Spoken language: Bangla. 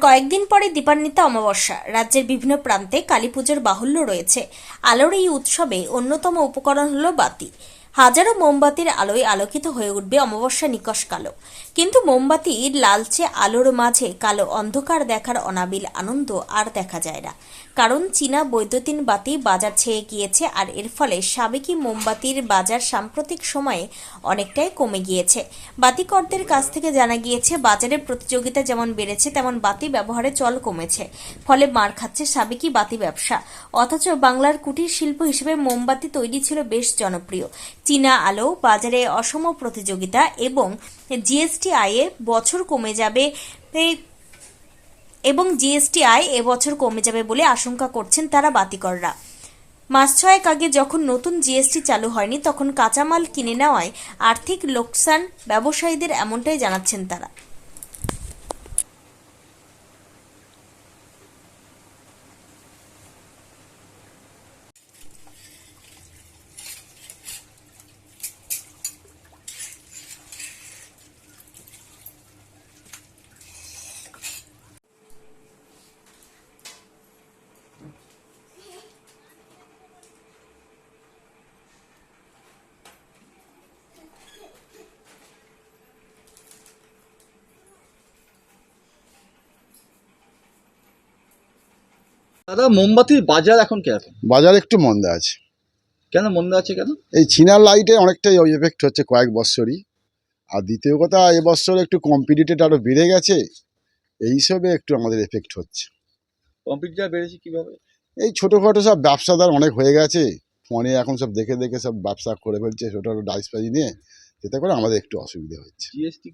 কয়েকদিন পরে দীপান্বিতা অমাবস্যা। রাজ্যের বিভিন্ন প্রান্তে কালী পুজোর বাহুল্য রয়েছে। আলোর এই উৎসবে অন্যতম উপকরণ হলো বাতি। হাজারো মোমবাতির আলোয় আলোকিত হয়ে উঠবে অমাবস্যা নিকশ কালো কিন্তু মোমবাতির লালচে আলোর মাঝে কালো অন্ধকার দেখার অনাবিল আনন্দ আর দেখা যায় না। কারণ চীনা বৈদ্যুতিন বাতি বাজার ছেয়ে গিয়েছে আর এর ফলে সাবেকি মোমবাতির বাজার সাম্প্রতিক সময়ে অনেকটাই কমে গিয়েছে। বাতিকরদের কাছ থেকে জানা গিয়েছে বাজারে প্রতিযোগিতা যেমন বেড়েছে, তেমন বাতি ব্যবহারে চল কমেছে। ফলে মার খাচ্ছে সাবেকি বাতি ব্যবসা। অথচ বাংলার কুটির শিল্প হিসেবে মোমবাতি তৈরি ছিল বেশ জনপ্রিয়। চীনা আলো, বাজারে অসম প্রতিযোগিতা এবং জিএসটি আয়ে বছর কমে যাবে এবং জিএসটি আয় এবছর কমে যাবে বলে আশঙ্কা করছেন তারা বাতিকররা। মাস ছয়েক আগে যখন নতুন জিএসটি চালু হয়নি, তখন কাঁচামাল কিনে নেওয়ায় আর্থিক লোকসান ব্যবসায়ীদের এমনটাই জানাচ্ছেন তারা। দাদা মোমবাতির বাজার এখন কীরকম? বাজার একটু মন্দা আছে। কেন মন্দ আছে কেন? এই চীনার লাইটে অনেকটাই ওই এফেক্ট হচ্ছে কয়েক বছরই আর দ্বিতীয় কথা এবছর একটু কম্পিটিটেড আরও বেড়ে গেছে। এই হিসেবে একটু আমাদের এফেক্ট হচ্ছে। কম্পিউটার বেড়েছে কীভাবে? এই ছোটোখাটো সব ব্যবসাদার অনেক হয়ে গেছে। ফোনে এখন সব দেখে দেখে সব ব্যবসা করে ফেলছে ছোটো ছোটো ডাইস ফাইজ নিয়ে। এতে করে আমাদের একটু অসুবিধা হচ্ছে। জিএসটি